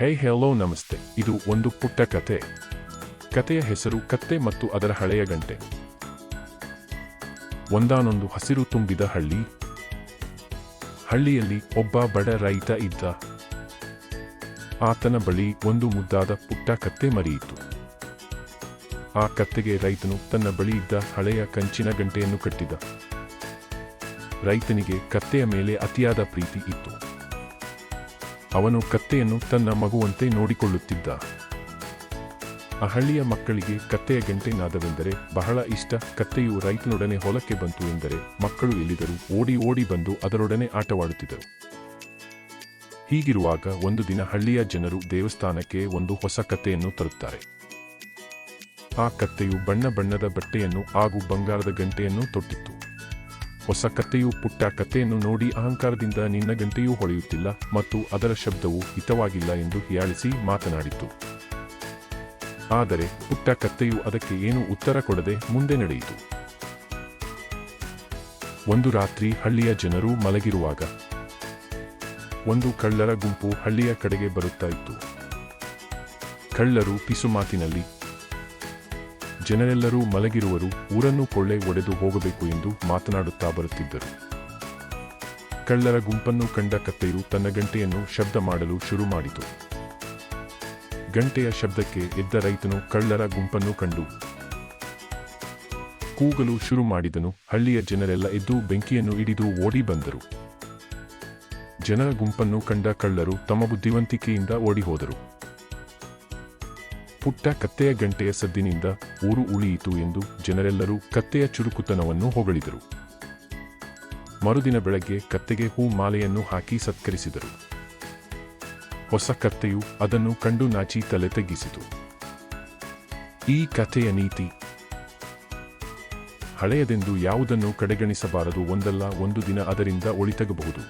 ಹೇ hello ನಮಸ್ತೆ, ಇದು ಒಂದು ಪುಟ್ಟ ಕತೆ. ಕತೆಯ ಹೆಸರು ಕತ್ತೆ ಮತ್ತು ಅದರ ಹಳೆಯ ಗಂಟೆ. ಒಂದಾನೊಂದು ಹಸಿರು ತುಂಬಿದ ಹಳ್ಳಿ. ಹಳ್ಳಿಯಲ್ಲಿ ಒಬ್ಬ ಬಡ ರೈತ ಇದ್ದ. ಆತನ ಬಳಿ ಒಂದು ಮುದ್ದಾದ ಪುಟ್ಟ ಕತ್ತೆ ಮರಿಯಿತು. ಆ ಕತ್ತೆಗೆ ರೈತನು ತನ್ನ ಬಳಿ ಇದ್ದ ಹಳೆಯ ಕಂಚಿನ ಗಂಟೆಯನ್ನು ಕಟ್ಟಿದ. ರೈತನಿಗೆ ಕತ್ತೆಯ ಮೇಲೆ ಅತಿಯಾದ ಪ್ರೀತಿ ಇತ್ತು. ಅವನು ಕತ್ತೆಯನ್ನು ತನ್ನ ಮಗುವಂತೆ ನೋಡಿಕೊಳ್ಳುತ್ತಿದ್ದ. ಆ ಹಳ್ಳಿಯ ಮಕ್ಕಳಿಗೆ ಕತ್ತೆಯ ಗಂಟೆ ನಾದವೆಂದರೆ ಬಹಳ ಇಷ್ಟ. ಕತ್ತೆಯು ರೈತನೊಡನೆ ಹೊಲಕ್ಕೆ ಬಂತು ಎಂದರೆ ಮಕ್ಕಳು ಎಲ್ಲಿದರೂ ಓಡಿ ಓಡಿ ಬಂದು ಅದರೊಡನೆ ಆಟವಾಡುತ್ತಿದ್ದರು. ಹೀಗಿರುವಾಗ ಒಂದು ದಿನ ಹಳ್ಳಿಯ ಜನರು ದೇವಸ್ಥಾನಕ್ಕೆ ಒಂದು ಹೊಸ ಕತ್ತೆಯನ್ನು ತರುತ್ತಾರೆ. ಆ ಕತ್ತೆಯು ಬಣ್ಣ ಬಣ್ಣದ ಬಟ್ಟೆಯನ್ನು ಹಾಗೂ ಬಂಗಾರದ ಗಂಟೆಯನ್ನು ತೊಟ್ಟಿತ್ತು. ಹೊಸ ಕಥೆಯು ಪುಟ್ಟ ಕಥೆಯನ್ನು ನೋಡಿ ಅಹಂಕಾರದಿಂದ ನಿನ್ನ ಗಂಟೆಯೂ ಹೊಳೆಯುತ್ತಿಲ್ಲ ಮತ್ತು ಅದರ ಶಬ್ದವು ಹಿತವಾಗಿಲ್ಲ ಎಂದು ಹೀಯಾಳಿಸಿ ಮಾತನಾಡಿತು. ಆದರೆ ಪುಟ್ಟ ಕತ್ತೆಯು ಅದಕ್ಕೆ ಏನು ಉತ್ತರ ಕೊಡದೆ ಮುಂದೆ ನಡೆಯಿತು. ಒಂದು ರಾತ್ರಿ ಹಳ್ಳಿಯ ಜನರು ಮಲಗಿರುವಾಗ ಒಂದು ಕಳ್ಳರ ಗುಂಪು ಹಳ್ಳಿಯ ಕಡೆಗೆ ಬರುತ್ತಾ ಇತ್ತು. ಕಳ್ಳರು ಪಿಸುಮಾತಿನಲ್ಲಿ ಜನರೆಲ್ಲರೂ ಮಲಗಿರುವರು, ಊರನ್ನು ಕೊಳ್ಳೆ ಒಡೆದು ಹೋಗಬೇಕು ಎಂದು ಮಾತನಾಡುತ್ತಾ ಬರುತ್ತಿದ್ದರು. ಕಳ್ಳರ ಗುಂಪನ್ನು ಕಂಡ ಕತ್ತೆಯು ತನ್ನ ಗಂಟೆಯನ್ನು ಶಬ್ದ ಮಾಡಲು ಶುರು ಮಾಡಿತು. ಗಂಟೆಯ ಶಬ್ದಕ್ಕೆ ಎದ್ದ ರೈತನು ಕಳ್ಳರ ಗುಂಪನ್ನು ಕಂಡು ಕೂಗಲು ಶುರು ಮಾಡಿದನು. ಹಳ್ಳಿಯ ಜನರೆಲ್ಲ ಎದ್ದು ಬೆಂಕಿಯನ್ನು ಹಿಡಿದು ಓಡಿ ಬಂದರು. ಜನರ ಗುಂಪನ್ನು ಕಂಡ ಕಳ್ಳರು ತಮ್ಮ ಬುದ್ಧಿವಂತಿಕೆಯಿಂದ ಓಡಿ ಹೋದರು ಪುಟ್ಟ ಕತ್ತೆಯ ಗಂಟೆಯ ಸದ್ದಿನಿಂದ ಊರು ಉಳಿಯಿತು ಎಂದು ಜನರೆಲ್ಲರೂ ಕತ್ತೆಯ ಚುರುಕುತನವನ್ನು ಹೊಗಳಿದರು. ಮರುದಿನ ಬೆಳಗ್ಗೆ ಕತ್ತೆಗೆ ಹೂ ಮಾಲೆಯನ್ನು ಹಾಕಿ ಸತ್ಕರಿಸಿದರು. ಹೊಸ ಕತ್ತೆಯು ಅದನ್ನು ಕಂಡು ನಾಚಿ ತಲೆ ತಗ್ಗಿಸಿತು ಈ ಕಥೆಯ ನೀತಿ ಹಳೆಯದೆಂದು ಯಾವುದನ್ನು ಕಡೆಗಣಿಸಬಾರದು ಒಂದಲ್ಲ, ಒಂದು ದಿನ ಅದರಿಂದ ಒಳಿತಗಬಹುದು.